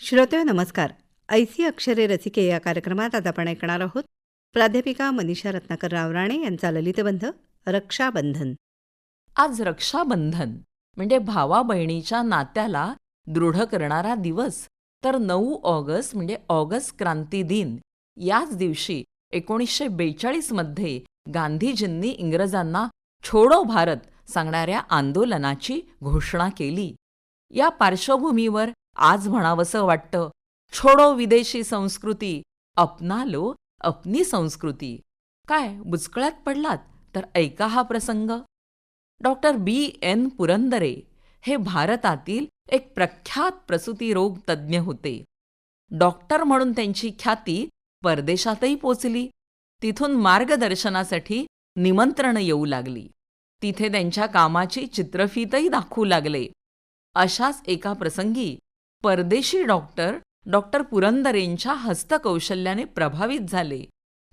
श्रोते नमस्कार. ऐसी अक्षरे रसिके या कार्यक्रमात आज आपण ऐकणार आहोत प्राध्यापिका मनीषा रत्नाकर रावराणे यांचा ललितबंध रक्षाबंधन. आज रक्षाबंधन म्हणजे भावा बहिणीच्या नात्याला दृढ करणारा दिवस तर नऊ ऑगस्ट म्हणजे ऑगस्ट क्रांती दिन याच दिवशी एकोणीसशे बेचाळीसमध्ये गांधीजींनी इंग्रजांना छोडो भारत सांगणाऱ्या आंदोलनाची घोषणा केली. या पार्श्वभूमीवर आज म्हणावंसं वाटतं. छोडो विदेशी संस्कृती. अपना लो अपनी संस्कृती. काय बुचकळ्यात पडलात? तर ऐका हा प्रसंग. डॉक्टर बी. एन. पुरंदरे हे भारतातील एक प्रख्यात प्रसूतीरोग तज्ज्ञ होते. डॉक्टर म्हणून त्यांची ख्याती परदेशातही पोचली. तिथून मार्गदर्शनासाठी निमंत्रण येऊ लागली. तिथे त्यांच्या कामाची चित्रफीतही दाखवू लागले. अशाच एका प्रसंगी परदेशी डॉक्टर डॉक्टर पुरंदरेंच्या हस्तकौशल्याने प्रभावित झाले.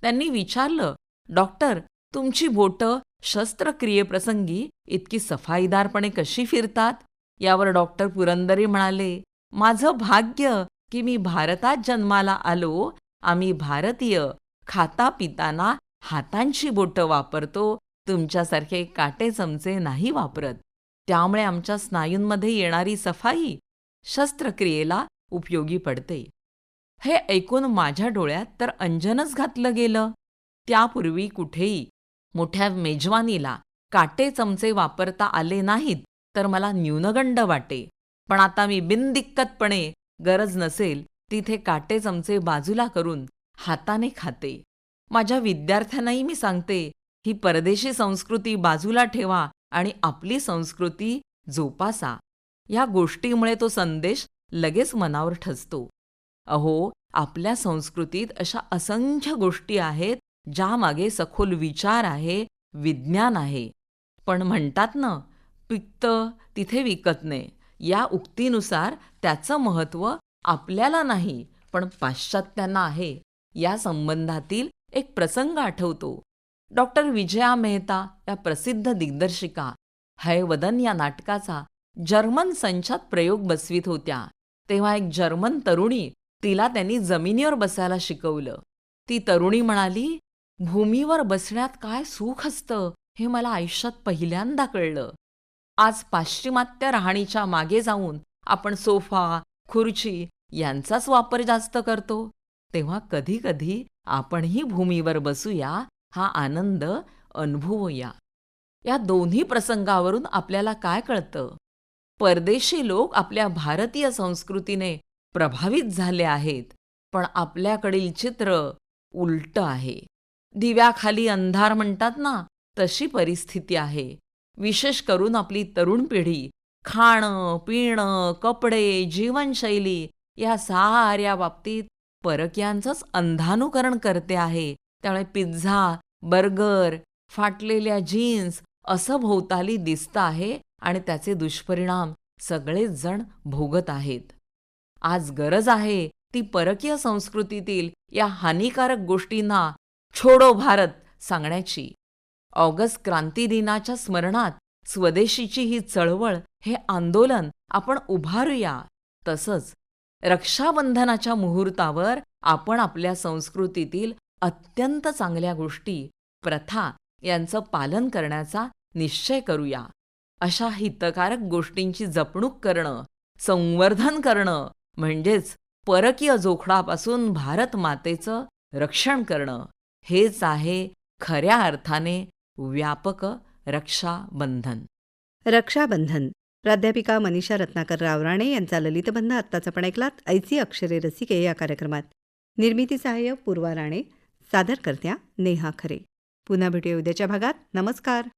त्यांनी विचारलं डॉक्टर तुमची बोटं शस्त्रक्रियेप्रसंगी इतकी सफाईदारपणे कशी फिरतात? यावर डॉक्टर पुरंदरे म्हणाले माझं भाग्य की मी भारतात जन्माला आलो. आम्ही भारतीय खाता पिताना हातांची बोटं वापरतो. तुमच्यासारखे काटे चमचे नाही वापरत. त्यामुळे आमच्या स्नायूंमध्ये येणारी सफाई शस्त्रक्रियेला उपयोगी पडते. हे ऐकून माझ्या डोळ्यात तर अंजनच घातलं गेलं. त्यापूर्वी कुठेही मोठ्या मेजवानीला काटे चमचे वापरता आले नाहीत तर मला न्यूनगंड वाटे. पण आता मी बिनदिक्कतपणे गरज नसेल तिथे काटे चमचे बाजूला करून हाताने खाते. माझ्या विद्यार्थ्यांनाही मी सांगते ही परदेशी संस्कृती बाजूला ठेवा आणि आपली संस्कृती जोपासा. ह्या गोष्टीमुळे तो संदेश लगेच मनावर ठसतो. अहो आपल्या संस्कृतीत अशा असंख्य गोष्टी आहेत ज्यामागे सखोल विचार आहे विज्ञान आहे. पण म्हणतात ना पित्त तिथे विकत नाही. या उक्तीनुसार त्याचं महत्त्व आपल्याला नाही पण पाश्चात्यांना आहे. या संबंधातील एक प्रसंग आठवतो. डॉक्टर विजया मेहता या प्रसिद्ध दिग्दर्शिका हयवदन या नाटकाचा जर्मन संचात प्रयोग बसवीत होत्या. तेव्हा एक जर्मन तरुणी तिला त्यांनी जमिनीवर बसायला शिकवलं. ती तरुणी म्हणाली भूमीवर बसण्यात काय सुख असतं हे मला आयुष्यात पहिल्यांदा कळलं. आज पाश्चिमात्य राहणीच्या मागे जाऊन आपण सोफा खुर्ची यांचाच वापर जास्त करतो. तेव्हा कधीकधी आपणही भूमीवर बसूया हा आनंद अनुभवूया. या दोन्ही प्रसंगावरून आपल्याला काय कळतं? परदेशी लोक आपल्या भारतीय संस्कृतीने प्रभावित झाले आहेत. पण आपल्याकडील चित्र उलटं आहे. दिव्याखाली अंधार म्हणतात ना तशी परिस्थिती आहे. विशेष करून आपली तरुण पिढी खाणं पिणं कपडे जीवनशैली या साऱ्या बाबतीत परक्यांचंच अंधानुकरण करते आहे. त्यामुळे पिझ्झा बर्गर फाटलेल्या जीन्स असं भोवताली दिसतं आहे. आणि त्याचे दुष्परिणाम सगळेच जण भोगत आहेत. आज गरज आहे ती परकीय संस्कृतीतील या हानिकारक गोष्टींना छोडो भारत सांगण्याची. ऑगस्ट क्रांती दिनाच्या स्मरणात स्वदेशीची ही चळवळ हे आंदोलन आपण उभारूया. तसंच रक्षाबंधनाच्या मुहूर्तावर आपण आपल्या संस्कृतीतील अत्यंत चांगल्या गोष्टी प्रथा यांचं पालन करण्याचा निश्चय करूया. अशा हितकारक गोष्टींची जपणूक करणं संवर्धन करणं म्हणजेच परकीय जोखडापासून भारत मातेचं रक्षण करणं हेच आहे खऱ्या अर्थाने व्यापक रक्षाबंधन. रक्षाबंधन. प्राध्यापिका मनीषा रत्नाकर रावराणे यांचा ललितबंध आत्ताच आपण ऐकलात. ऐसी अक्षरे रसिके या कार्यक्रमात. निर्मिती सहाय्य पूर्वा राणे. सादर करत्या नेहा खरे. पुन्हा भेटूया उद्याच्या भागात. नमस्कार.